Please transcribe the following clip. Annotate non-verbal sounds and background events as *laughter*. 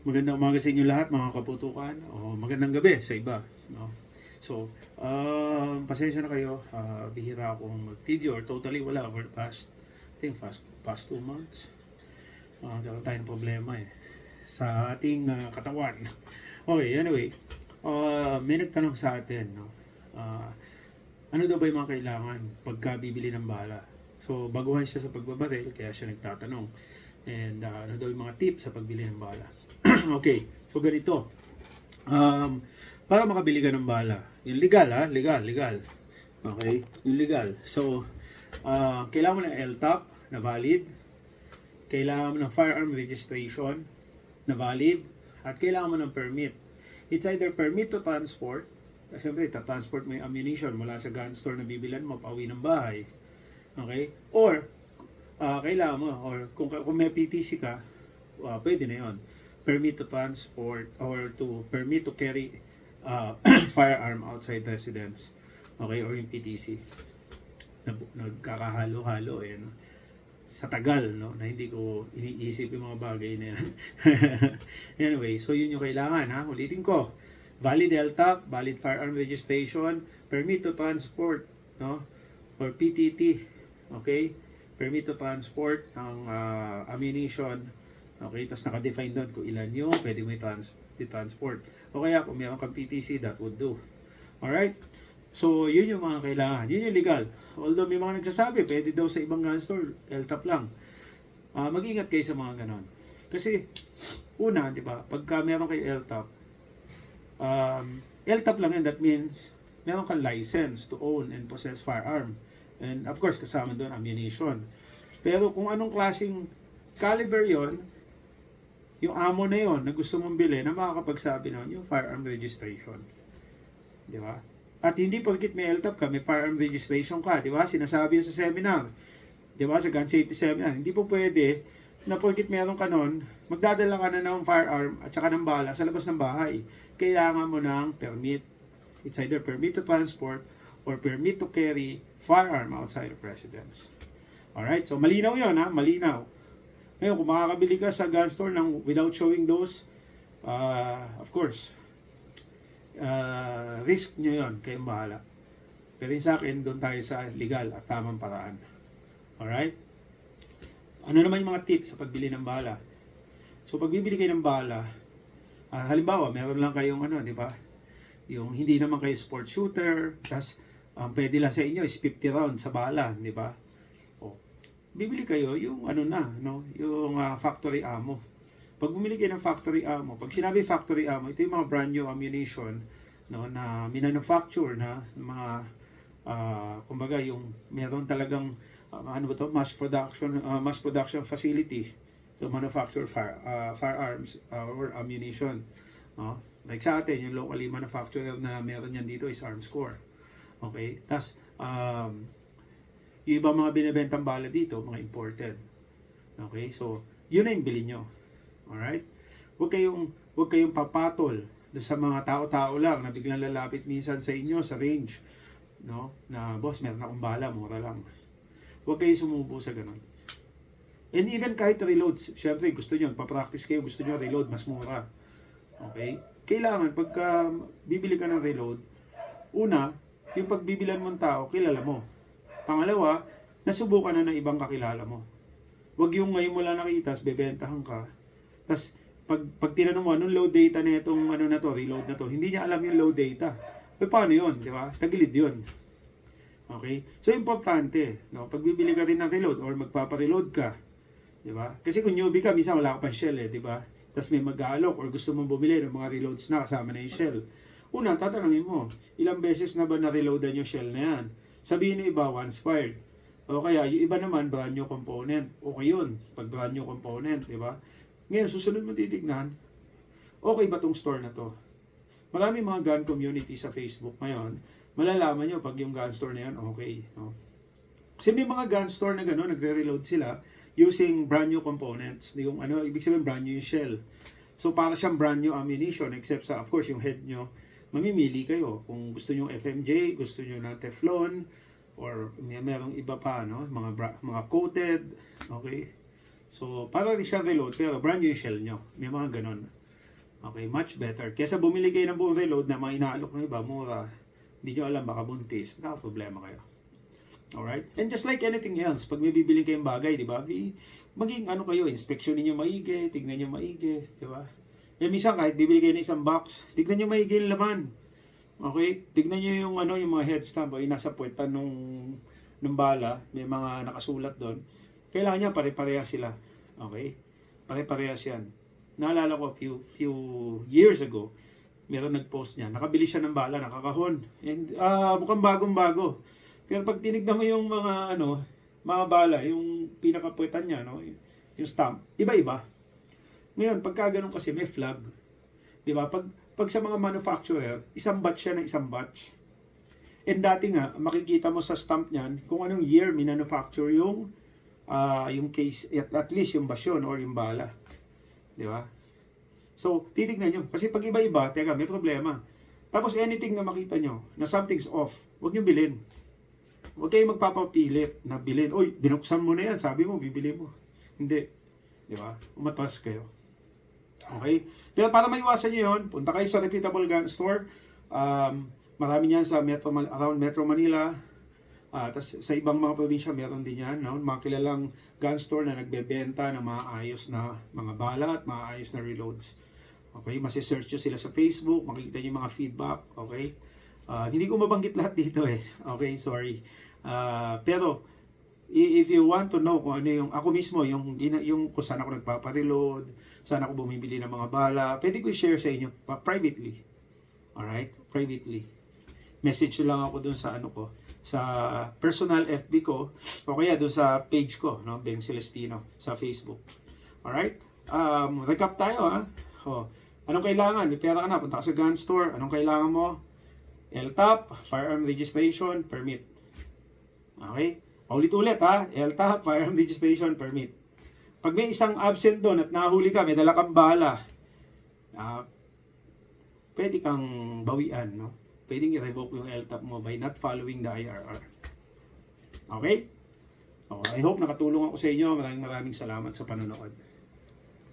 Magandang umaga sa inyo lahat mga kaputukan o magandang gabi sa iba. No? So, um, pasensya na kayo. ah, bihira akong mag-video or totally wala over the past, I think past, past two months. Uh, Nagkaroon tayo ng problema eh sa ating ah, katawan. Okay, anyway. Uh, may nagtanong sa atin, no? Ah, ano daw ba yung mga kailangan pagka bibili ng bala? So, baguhan siya sa pagbabaril, kaya siya nagtatanong. And ah, ano daw yung mga tips sa pagbili ng bala? *clears throat* okay, so ganito. Um, para makabili ka ng bala, yung legal ha, legal, legal. Okay, yung legal. So, ah, kailangan mo ng LTAP na valid, kailangan mo ng firearm registration na valid, at kailangan mo ng permit. It's either permit to transport, kasi siyempre, transport mo yung ammunition mula sa gun store na bibilan mo, pauwi ng bahay. Okay? Or, ah, kailangan mo, or kung, kung may PTC ka, ah, pwede na yon Permit to transport or to permit to carry ah, *clears throat* firearm outside residence. Okay? Or yung PTC. Nag- Nagkakahalo-halo eh. No? Sa tagal, no? Na hindi ko iniisip yung mga bagay na yan. *laughs* anyway, so yun yung kailangan, ha? Ulitin ko. Valid LTAP, valid firearm registration, permit to transport, no? Or PTT, okay? Permit to transport ng ah, ammunition, okay? Tapos naka-define doon kung ilan yung pwede mo i-trans- i-transport. O kaya kung meron kang PTC, that would do. Alright? So, yun yung mga kailangan. Yun yung legal. Although may mga nagsasabi, pwede daw sa ibang gun store, LTAP lang. Ah, mag-ingat kayo sa mga ganon. Kasi, una, di ba, pagka meron kayo LTAP, um, LTAP lang yun, that means meron kang license to own and possess firearm. And of course, kasama doon ammunition. Pero kung anong klaseng caliber yon yung amo na yon na gusto mong bilhin na makakapagsabi nun, yung firearm registration. Di ba? At hindi porkit may LTAP ka, may firearm registration ka, di ba? Sinasabi yun sa seminar. Di ba? Sa gun safety seminar. Hindi po pwede na porkit meron ka nun, magdadala ka na ng firearm at saka ng bala sa labas ng bahay. Kailangan mo ng permit. It's either permit to transport or permit to carry firearm outside of residence. Alright? So, malinaw yon ha? Malinaw. Ngayon, kung makakabili ka sa gun store ng, without showing those, uh, of course, uh, risk nyo yon kayong bahala. Pero sa akin, doon tayo sa legal at tamang paraan. Alright? Ano naman yung mga tips sa pagbili ng bala? So, pag bibili kayo ng bala, ah, halimbawa, meron lang kayong ano, di ba? Yung hindi naman kayo sport shooter, tas ang pwede lang sa inyo is 50 rounds sa bala, di ba? Bibili kayo yung ano na, no? Yung ah, factory ammo. Pag bumili kayo ng factory ammo, pag sinabi factory ammo, ito yung mga brand new ammunition no, na minanufacture na mga ah, kumbaga yung meron talagang ah, ano ba to mass production ah, mass production facility to manufacture fire, ah, firearms ah, or ammunition no? like sa atin yung locally manufacturer na meron yan dito is Armscore okay tas um, yung ibang mga binibentang bala dito mga imported. Okay so yun na yung bili nyo. Alright? Huwag kayong huwag kayong papatol doon sa mga tao-tao lang na biglang lalapit minsan sa inyo sa range no? Na boss meron akong bala mura lang. Huwag kayo sumubo sa ganun. And even kahit reloads syempre gusto nyo pa-practice kayo gusto nyo reload mas mura. Okay? Kailangan pagka bibili ka ng reload una yung pagbibilan mong tao kilala mo pangalawa nasubukan na ng ibang kakilala mo Huwag yung ngayon mo lang nakita, bebentahan ka. Tapos, pag, pag tinanong mo, anong load data na itong ano na to, reload na to, hindi niya alam yung load data. Eh, paano yun, di ba? Tagilid yun. Okay? So, importante, no? Pag bibili ka rin ng reload or magpapareload ka, di ba? Kasi kung newbie ka, minsan wala ka pang shell eh, di ba? Tapos may mag-aalok or gusto mong bumili ng mga reloads na kasama na yung shell. Una, tatanungin mo, ilang beses na ba na-reloadan yung shell na yan? Sabihin ng iba, once fired. O kaya, yung iba naman, brand new component. Okay yun, pag brand new component, di ba? Ngayon, susunod mo titignan, okay ba tong store na to? Marami mga gun community sa Facebook ngayon, malalaman nyo pag yung gun store na yan, okay. No? Kasi may mga gun store na gano'n, nagre-reload sila using brand new components. Yung ano, ibig sabihin brand new yung shell. So para siyang brand new ammunition except sa of course yung head nyo, mamimili kayo kung gusto nyo FMJ, gusto nyo na Teflon or may merong iba pa no, mga bra- mga coated, okay? So para rin siya reload pero brand new shell nyo. May mga ganon. Okay, much better. Kesa bumili kayo ng buong reload na mga inaalok ng iba, mura. Hindi nyo alam, baka buntis. Magkakaproblema kayo. Alright? And just like anything else, pag may bibiling kayong bagay, di ba? Maging ano kayo, inspection niyo maigi, tignan niyo maigi, di ba? Eh, minsan kahit bibili kayo ng isang box, tignan niyo maigi yung laman. Okay? Tignan niyo yung ano, yung mga head stamp, yung nasa puwetan nung, nung bala, may mga nakasulat doon. Kailangan niya pare-pareha sila. Okay? Pare-parehas yan. Naalala ko few few years ago, meron nag-post niya. Nakabili siya ng bala, nakakahon. And ah mukhang bagong-bago. Pero pag tinignan mo yung mga ano, mga bala, yung pinakapuwetan niya, no, yung stamp, iba-iba. Ngayon, pagka ganun kasi may flag. 'Di ba? Pag pag sa mga manufacturer, isang batch siya ng isang batch. And dati nga, makikita mo sa stamp niyan kung anong year minanufacture yung ah yung case, at, at least yung basyon or yung bala. Di ba? So, titignan nyo. Kasi pag iba-iba, teka, may problema. Tapos anything na makita nyo, na something's off, huwag nyo bilhin. Huwag kayong magpapapilit na bilhin. Uy, binuksan mo na yan, sabi mo, bibili mo. Hindi. Di ba? Umatras kayo. Okay? Pero para maiwasan nyo yun, punta kayo sa reputable gun store. Um, marami niyan sa Metro, around Metro Manila. Ah, tas sa ibang mga probinsya meron din yan, no? Mga kilalang gun store na nagbebenta ng maayos na mga bala at maayos na reloads. Okay, masi-search nyo sila sa Facebook, makikita nyo mga feedback, okay? Ah, hindi ko mabanggit lahat dito eh. Okay, sorry. Ah, pero if you want to know kung ano yung ako mismo yung yung kung saan ako nagpapa-reload, saan ako bumibili ng mga bala, pwede ko i-share sa inyo privately. Alright? Privately. Message lang ako dun sa ano ko, sa personal FB ko o kaya dun sa page ko, no, Beng Celestino sa Facebook. Alright? Um, recap tayo ha. Oh, anong kailangan? May pera ka na, punta ka sa gun store. Anong kailangan mo? LTAP, firearm registration, permit. Okay? Paulit-ulit ha. LTAP, *laughs* firearm registration, permit. Pag may isang absent doon at nahuli ka, may dala kang bala, ah, pwede kang bawian, no? Pwedeng i-revoke yung LTAP mo by not following the IRR. Okay? Okay, I hope nakatulong ako sa inyo. Maraming maraming salamat sa panonood.